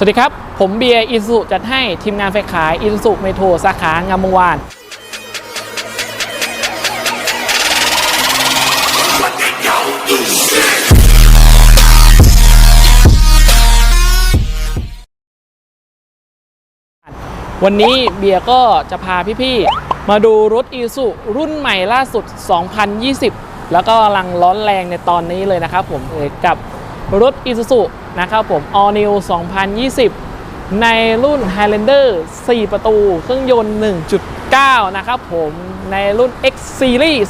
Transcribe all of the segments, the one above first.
สวัสดีครับ ผมเบียร์อิสุจัดให้ทีมงานไฟขายอิสุเมโทรสาขางามวงวาน วันนี้เบียร์ก็จะพาพี่ๆ มาดูรถอีสุรุ่นใหม่ล่าสุด 2020 แล้วก็กำลังร้อนแรงในตอนนี้เลยนะครับผมกับ รถ i s u z u นะครับผม All New 2020 ในรุ่น Highlander 4 ประตู เครื่องยนต์ 1.9 นะครับผมในรุ่น X Series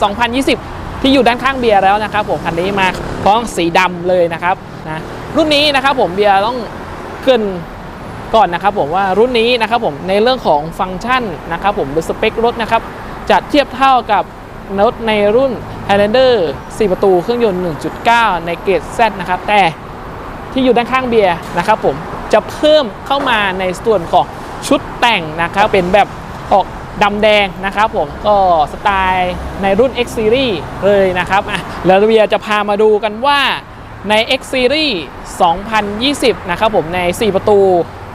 2020 ที่อยู่ด้านข้างเบียร์แล้วนะครับผมคันนี้มาพร้อมสีดำเลยนะครับนะรุ่นนี้นะครับผมเบียร์ต้องขึ้นก่อนนะครับผมว่ารุ่นนี้นะครับผมในเรื่องของฟังก์ชันนะครับผมหรือสเปครถนะครับจะเทียบเท่ากับรถในรุ่น Highlander 4 ประตูเครื่องยนต์ 1.9 ในเกรด Z นะครับ แต่ที่อยู่ด้านข้างเบียร์นะครับผมจะเพิ่มเข้ามาในส่วนของชุดแต่งนะครับ เป็นแบบออกดำแดงนะครับผมก็สไตล์ในรุ่น X Series เลยนะครับอะแล้วเบียร์จะพามาดูกันว่าใน X Series 2020 นะครับผมใน 4 ประตู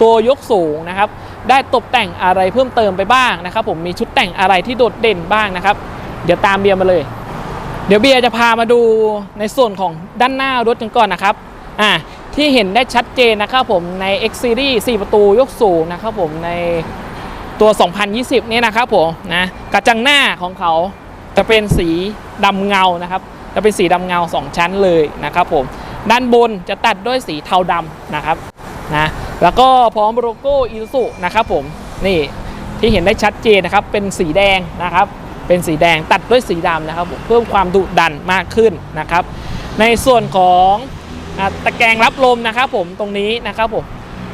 ตัวยกสูงนะครับ ได้ตกแต่งอะไรเพิ่มเติมไปบ้างนะครับ ผมมีชุดแต่งอะไรที่โดดเด่นบ้างนะครับ เดี๋ยวตามเบียร์มาเลย เดี๋ยวเบียร์จะพามาดูในส่วนของด้านหน้ารถกันก่อนนะครับอ่าที่เห็นได้ชัดเจนนะครับผมใน X Series 4 ประตูยกสูงนะครับผมในตัว 2020เนี่ยนะครับผมนะกระจังหน้าของเขาจะเป็นสีดำเงานะครับ จะเป็นสีดำเงา 2 ชั้นเลยนะครับผมด้านบนจะตัดด้วยสีเทาดำนะครับนะแล้วก็พร้อมโลโก้อิซุนะครับผมนี่ที่เห็นได้ชัดเจนนะครับเป็นสีแดงนะครับ เป็นสีแดงตัดด้วยสีดำนะครับผมเพิ่มความดุดันมากขึ้นนะครับ ในส่วนของอตะแกรงรับลมนะครับผมตรงนี้นะครับผม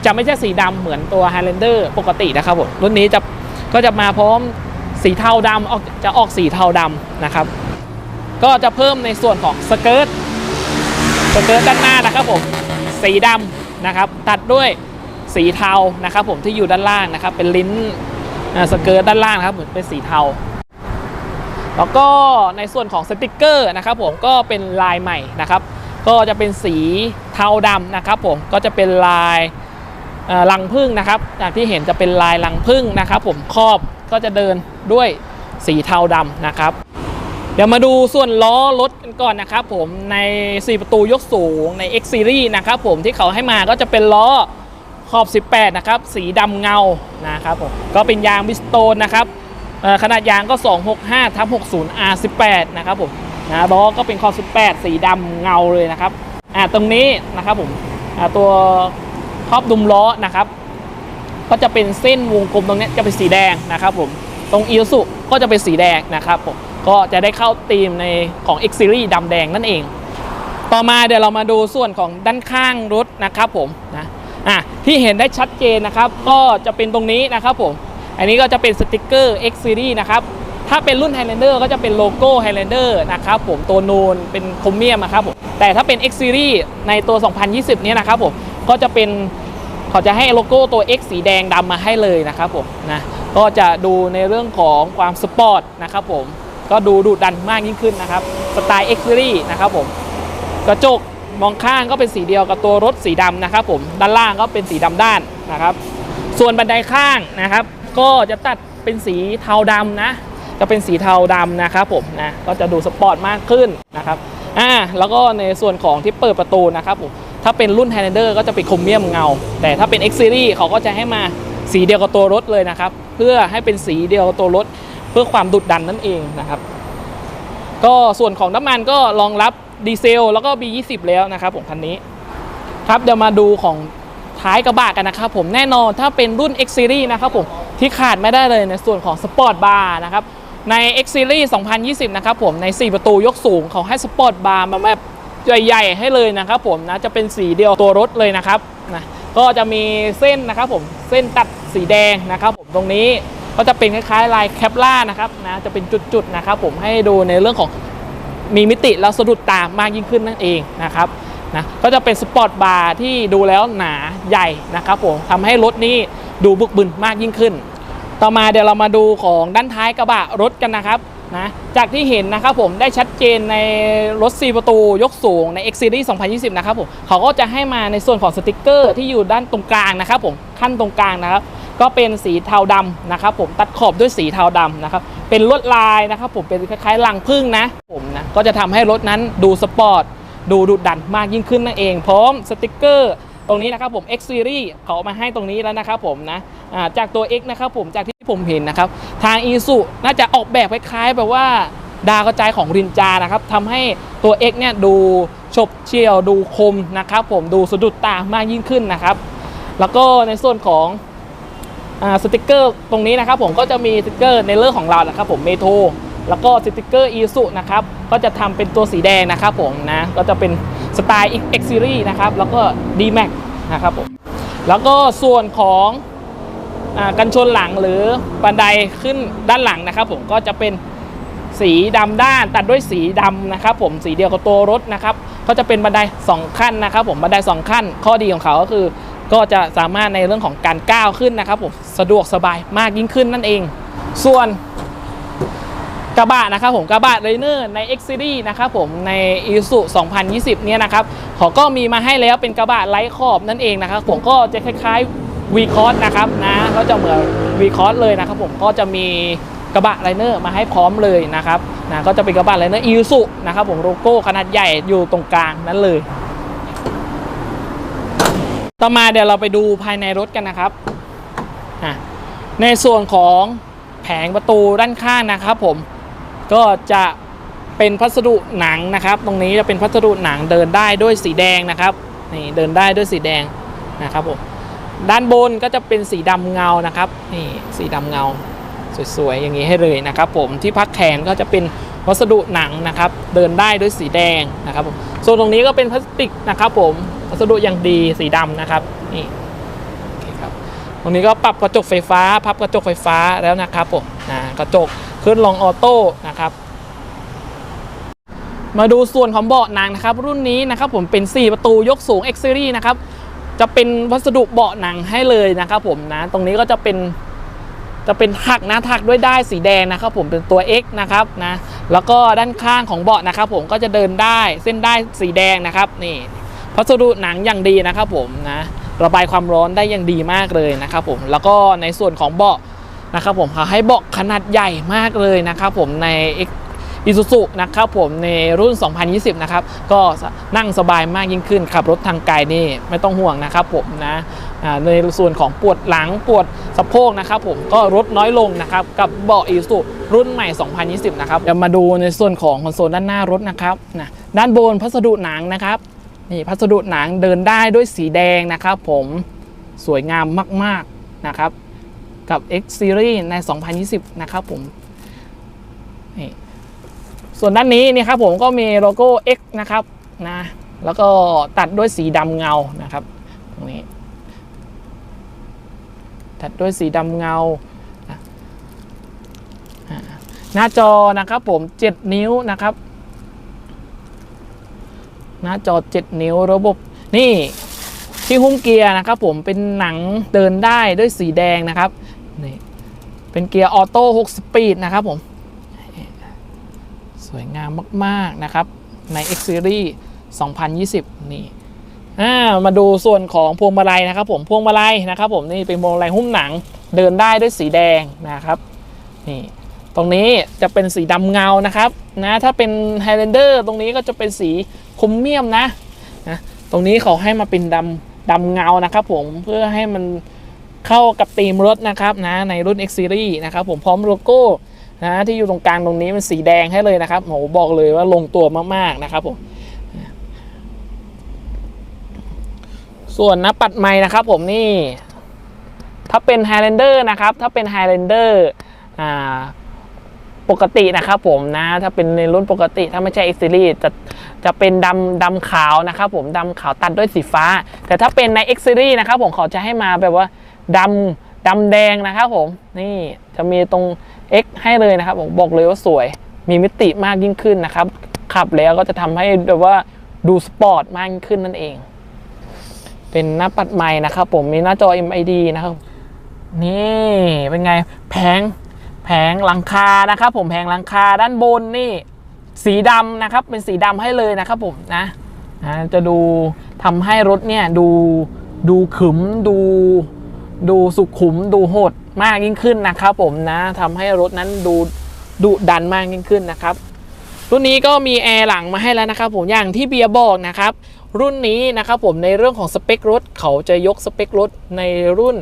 จะไม่ใช่สีดำเหมือนตัว Highlander ปกตินะครับผมรุ่นนี้จะก็จะมาพร้อมสีเทาดำออกจะออกสีเทาดำนะครับ ก็จะเพิ่มในส่วนของสเกิร์ตสเกิร์ตด้านหน้านะครับผมสีดำนะครับ ตัดด้วยสีเทานะครับ ผมที่อยู่ด้านล่างนะครับ เป็นลิ้นสเกิร์ตด้านล่างครับเหมือนเป็นสีเทา แล้วก็ในส่วนของสติกเกอร์นะครับผมก็เป็นลายใหม่นะครับ ก็จะเป็นสีเทาดำนะครับผมก็จะเป็นลายเอ่อรังพึ่งนะครับอย่างที่เห็นจะเป็นลายรังพึ่งนะครับ ผมครอบก็จะเดินด้วยสีเทาดำนะครับ เดี๋ยวมาดูส่วนล้อรถกันก่อนนะครับ ผมใน 4 ประตูยกสูงใน X Series นะครับ ผมที่เขาให้มาก็จะเป็นล้อขอบ 18 นะครับ สีดำเงานะครับผมก็เป็นยางบิสโตนนะครับ ขนาดยางก็ 265ทับ60 R18 นะครับผมนะล้อก็เป็นขอบ18 สีดำเงาเลยนะครับอ่าตรงนี้นะครับผมอ่าตัวครอบดุมล้อนะครับ ก็จะเป็นเส้นวงกลมตรงนี้จะเป็นสีแดงนะครับผมตรงอีสุก็จะเป็นสีแดงนะครับผมก็จะได้เข้าธีมในของ X Series ดำแดงนั่นเอง ต่อมาเดี๋ยวเรามาดูส่วนของด้านข้างรถนะครับผมนะอะที่เห็นได้ชัดเจนนะครับ ก็จะเป็นตรงนี้นะครับผม อันนี้ก็จะเป็นสติกเกอร์ X Series นะครับถ้าเป็นรุ่น Highlander ก็จะเป็นโลโก้ Highlander นะครับผมตัวนูนเป็นโครเมียมนะครับผมแต่ถ้าเป็น X Series ในตัว 2020 เนี้นะครับผมก็จะเป็นเขาจะให้โลโก้ตัว X สีแดงดำมาให้เลยนะครับผมนะก็จะดูในเรื่องของความสปอร์ตนะครับผมก็ดูดุดันมากยิ่งขึ้นนะครับสไตล์ X Series นะครับผมกระจกมองข้างก็เป็นสีเดียวกับตัวรถสีดำนะครับผมด้านล่างก็เป็นสีดำด้านนะครับ ส่วนบันไดข้างนะครับ ก็จะตัดเป็นสีเทาดำนะ จะเป็นสีเทาดำนะครับผมนะก็จะดูสปอร์ตมากขึ้นนะครับอ่าแล้วก็ในส่วนของที่เปิดประตูนะครับผมถ้าเป็นรุ่น Highlander ก็จะเป็นโครเมียมเงา แต่ถ้าเป็น X Series เขาก็จะให้มาสีเดียวกับตัวรถเลยนะครับ เพื่อให้เป็นสีเดียวกับตัวรถ เพื่อความดุดันนั่นเองนะครับ ก็ส่วนของน้ำมันก็รองรับดีเซลแล้วก็ B20 แล้วนะครับผมคันนี้ ครับเดี๋ยวมาดูของท้ายกระบะกันนะครับผมแน่นอนถ้าเป็นรุ่น X Series นะครับผม ที่ขาดไม่ได้เลยในส่วนของสปอร์ตบาร์นะครับใน X Series 2020 นะครับผมใน 4 ประตูยกสูงเขาให้สปอร์ตบาร์มาแบบใหญ่ๆให้เลยนะครับผมนะจะเป็นสีเดียวตัวรถเลยนะครับนะก็จะมีเส้นนะครับผมเส้นตัดสีแดงนะครับผมตรงนี้ก็จะเป็นคล้ายๆลายแคปล่านะครับนะจะเป็นจุดๆนะครับผมให้ดูในเรื่องของมีมิติแล้วสะดุดตามากยิ่งขึ้นนั่นเองนะครับนะก็จะเป็นสปอร์ตบาร์ที่ดูแล้วหนาใหญ่นะครับผมทำให้รถนี้ดูบึกบึนมากยิ่งขึ้น ต่อมาเดี๋ยวเรามาดูของด้านท้ายกระบะรถกันนะครับนะจากที่เห็นนะครับผมได้ชัดเจนในรถ 4 ประตูยกสูงใน X Series 2020 นะครับผมเขาก็จะให้มาในส่วนของสติกเกอร์ที่อยู่ด้านตรงกลางนะครับผมขั้นตรงกลางนะครับ ก็เป็นสีเทาดำนะครับผมตัดขอบด้วยสีเทาดำนะครับเป็นลวดลายนะครับผมเป็นคล้ายๆลังพึ่งนะผมนะก็จะทำให้รถนั้นดูสปอร์ตดูดุดันมากยิ่งขึ้นนั่นเอง พร้อมสติกเกอร์ ตรงนี้นะครับผม X Series เขาเอามาให้ตรงนี้แล้วนะครับผมนะาจากตัว X นะครับผมจากที่ผมเห็นนะครับ ทาง i s u น่าจะออกแบบคล้ายๆแบบว่าดาวกระจายของรินจานะครับทำให้ตัว X เนี่ยดูฉบเฉี่ยวดูคมนะครับผมดูสะดุดตามากยิ่งขึ้นนะครับ แล้วก็ในส่วนของอสติกเกอร์ตรงนี้นะครับผมก็จะมีสติกเกอร์ในเรื่องของเรานะครับผมเมโทรแล้วก็สติกเกอร์อีสุนะครับก็จะทำเป็นตัวสีแดงนะครับผมนะก็จะเป็น สไตล์ X Series นะครับ แล้วก็ D Max นะครับผมแล้วก็ส่วนของอกันชนหลังหรือบันไดขึ้นด้านหลังนะครับ ผมก็จะเป็นสีดำด้านตัดด้วยสีดำนะครับ ผมสีเดียวกับตัวรถนะครับ ก็จะเป็นบันได 2 ขั้นนะครับ ผมบันได 2 ขั้น ข้อดีของเขาก็คือ ก็จะสามารถในเรื่องของการก้าวขึ้นนะครับ ผมสะดวกสบายมากยิ่งขึ้นนั่นเอง ส่วน กระบะนะครับผมกระบะเรเนอร์ใน X Series นะครับผมใน i s u 2020 เนี่ยนะครับเขาก็มีมาให้แล้วเป็นกระบะไร้ขอบนั่นเองนะครับผมก็จะคล้ายๆ V c o s นะครับนะก็จะเหมือน V c o s เลยนะครับผมก็จะมีกระบะไลเนอร์มาให้พร้อมเลยนะครับนะก็จะเป็นกระบะไลเนอร์ i s u นะครับผมโลโก้ขนาดใหญ่อยู่ตรงกลางนั้นเลย ต่อมาเดี๋ยวเราไปดูภายในรถกันนะครับในส่วนของแผงประตูด้านข้างนะครับผม ก็จะเป็นพัสดุหนังนะครับ ตรงนี้จะเป็นพัสดุหนังเดินได้ด้วยสีแดงนะครับนี่เดินได้ด้วยสีแดงนะครับผมด้านบนก็จะเป็นสีดำเงานะครับนี่สีดำเงาสวยๆอย่างนี้ให้เลยนะครับ ผมที่พักแขนก็จะเป็นวัสดุหนังนะครับ เดินได้ด้วยสีแดงนะครับผมส่วนตรงนี้ก็เป็นพลาสติกนะครับ ผมวัสดุอย่างดีสีดำนะครับนี่ ตรงนี้ก็ปรับกระจกไฟฟ้า พับกระจกไฟฟ้าแล้วนะครับผมนะกระจกขึ้นลองออโต้นะครับมาดูส่วนของเบาะหนังนะครับ รุ่นนี้นะครับผมเป็น 4 ประตูยกสูง X Series นะครับจะเป็นวัสดุเบาะหนังให้เลยนะครับผมนะตรงนี้ก็จะเป็นจะเป็นถักนะถักด้วยได้ายสีแดงนะครับ ผมเป็นตัว X นะครับนะแล้วก็ด้านข้างของเบาะนะครับ ผมก็จะเดินได้เส้นได้สีแดงนะครับนี่พัสดุหนังอย่างดีนะครับผมนะ ระบายความร้อนได้อย่างดีมากเลยนะครับผมแล้วก็ในส่วนของเบาะนะครับผมเขาให้เบาะขนาดใหญ่มากเลยนะครับผมใน X อิซูซุนะครับผมในรุ่น 2020 นะครับ ก็นั่งสบายมากยิ่งขึ้นขับรถทางไกลนี่ไม่ต้องห่วงนะครับผมนะในส่วนของปวดหลังปวดสะโพกนะครับผมก็ลดน้อยลงนะครับ กับเบาะอิซูซุรุ่นใหม่ 2020 นะครับเดี๋ยวมาดูในส่วนของคอนโซลด้านหน้ารถนะครับนะด้านบนพัสดุหนังนะครับ นี่พัสดุหนังเดินได้ด้วยสีแดงนะครับผมสวยงามมากๆนะครับกับ X Series ใน 2020 นะครับผมนี่ส่วนด้านนี้นี่ครับผมก็มีโลโก้ X นะครับนะแล้วก็ตัดด้วยสีดำเงานะครับตรงนี้ตัดด้วยสีดำเงานะอ่าหน้าจอนะครับผม 7 นิ้วนะครับ หน้าจอ 7 นิ้วระบบนี่ที่หุ้มเกียร์นะครับผมเป็นหนังเดินได้ด้วยสีแดงนะครับนี่เป็นเกียร์ออโต้6สปีดนะครับผมสวยงามมากๆนะครับใน X Series 2020 นี่อ่ามาดูส่วนของพวงมาลัยนะครับผมพวงมาลัยนะครับผมนี่เป็นพวงมาลัยหุ้มหนังเดินได้ด้วยสีแดงนะครับนี่ตรงนี้จะเป็นสีดำเงานะครับนะถ้าเป็น Highlander ตรงนี้ก็จะเป็นสี คมเมียมนะนะ ตรงนี้เขาให้มาเป็นดำดำเงานะครับผมเพื่อให้มันเข้ากับธีมรถนะครับนะในรุ่น X Series นะครับผมพร้อมโลโก้นะที่อยู่ตรงกลางตรงนี้เป็นสีแดงให้เลยนะครับโหบอกเลยว่าลงตัวมากๆนะครับผมส่วนน้าปัดไม้นะครับผมนี่ ถ้าเป็น Highlander นะครับ ถ้าเป็น Highlander อ่า ปกตินะครับผมนะถ้าเป็นในรุ่นปกติถ้าไม่ใช่ X Series จะจะเป็นดำดำขาวนะครับผมดำขาวตัดด้วยสีฟ้า แต่ถ้าเป็นใน X Series นะครับผมเขาจะให้มาแบบว่าดำดำแดงนะครับผมนี่จะมีตรง X ให้เลยนะครับผมบอกเลยว่าสวย มีมิติมากยิ่งขึ้นนะครับขับแล้วก็จะทำให้แบบว่าดูสปอร์ตมากยิ่งขึ้นนั่นเอง เป็นหน้าปัดใหม่นะครับผมมีหน้าจอ MID นะครับนี่เป็นไงแผง แผงหลังคานะครับผมแผงหลังคาด้านบนนี่สีดำนะครับเป็นสีดำให้เลยนะครับผมนะนะจะดูทำให้รถเนี่ยดูดูขึมดู ดูสุขุมดูโหดมากยิ่งขึ้นนะครับผมนะทำให้รถนั้นดูดุดันมากยิ่งขึ้นนะครับรุ่นนี้ก็มีแอร์หลังมาให้แล้วนะครับผมอย่างที่เบียร์บอกนะครับรุ่นนี้นะครับผมในเรื่องของสเปครถเขาจะยกสเปครถในรุ่น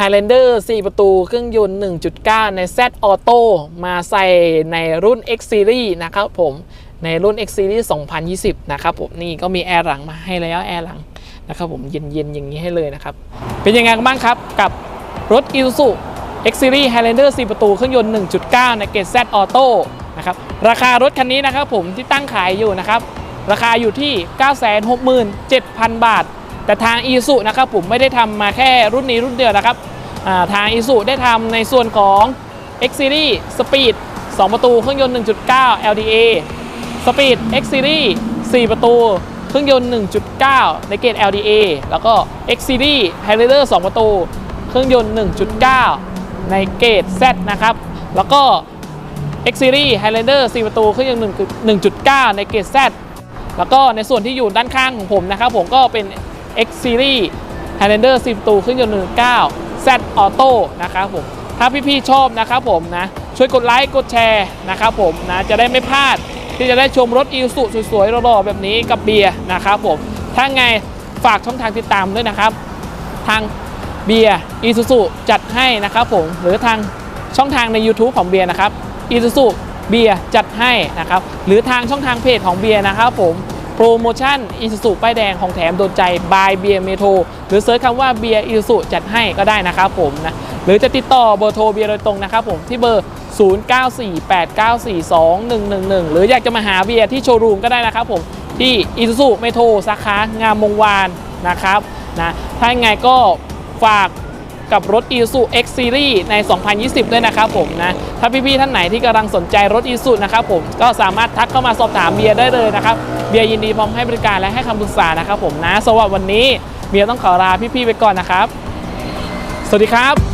Highlander 4 ประตูเครื่องยนต์ 1.9 ใน Z Auto มาใส่ในรุ่น X Series นะครับผมในรุ่น X Series 2020 นะครับผมนี่ก็มีแอร์หลังมาให้แล้วแอร์หลังนะครับผมเย็นๆ อย่างนี้ให้เลยนะครับ เป็นยังไงกันบ้างครับกับรถ Isuzu X Series Highlander 4 ประตูเครื่องยนต์ 1.9 ในเกรด Z Auto นะครับราคารถคันนี้นะครับผมที่ตั้งขายอยู่นะครับราคาอยู่ที่ 967,000 บาท แต่ทาง i s u นะครับผมไม่ได้ทำมาแค่รุ่นนี้รุ่นเดียวนะครับ ทาง i s u ได้ทำในส่วนของ X Series Speed 2 ประตูเครื่องยนต์ 1.9 LDA Speed X Series 4 ประตูเครื่องยนต์ 1.9 ในเกรด LDA แล้วก็ X Series Highlander 2 ประตู เครื่องยนต์ 1.9 ในเกรด Z นะครับ แล้วก็ X Series Highlander 4 ประตูเครื่องยนต์ 1.9 ในเกรด Z แล้วก็ในส่วนที่อยู่ด้านข้างของผมนะครับ ผมก็เป็น X Series Highlander 10ประตูเครื่องยนต์ 19 Z Auto นะครับผมถ้าพี่ๆชอบนะครับผมนะช่วยกดไลค์กดแชร์นะครับผมนะจะได้ไม่พลาดที่จะได้ชมรถอีสุสวยๆหล่อๆแบบนี้กับเบียร์นะครับผมถ้าไงฝากช่องทางติดตามด้วยนะครับ ทางเบียร์อีซูซูจัดให้นะครับผมหรือทางช่องทางใน YouTube ของเบียร์นะครับอีซูซูเบียร์จัดให้นะครับหรือทางช่องทางเพจของเบียร์นะครับผม ปรโมชั่นอีซูซูป้ายแดงของแถมโดนใจบายเบียร์เมโทรหรือเซิร์ชคำว่าเบียร์อีซูซูจัดให้ก็ได้นะครับผมนะหรือจะติดต่อเบอร์โทรเบียร์โดยตรงนะครับผมที่เบอร์ 0948942111 หรืออยากจะมาหาเบียร์ที่โชว์รูมก็ได้นะครับผมที่อีซูซูเมโทรสาขางามวงวานนะครับนะถ้ายังไงก็ฝาก กับรถ i s u X Series ใน 2020 ด้วยนะครับผมนะ ถ้าพี่ๆท่านไหนที่กำลังสนใจรถ i s u นะครับผมก็สามารถทักเข้ามาสอบถามเบียร์ได้เลยนะครับ เบียร์ยินดีพร้อมให้บริการและให้คำปรึกษานะครับผมนะสวัสดีวันนี้เบียร์ต้องขอลาพี่ๆไปก่อนนะครับ สวัสดีครับ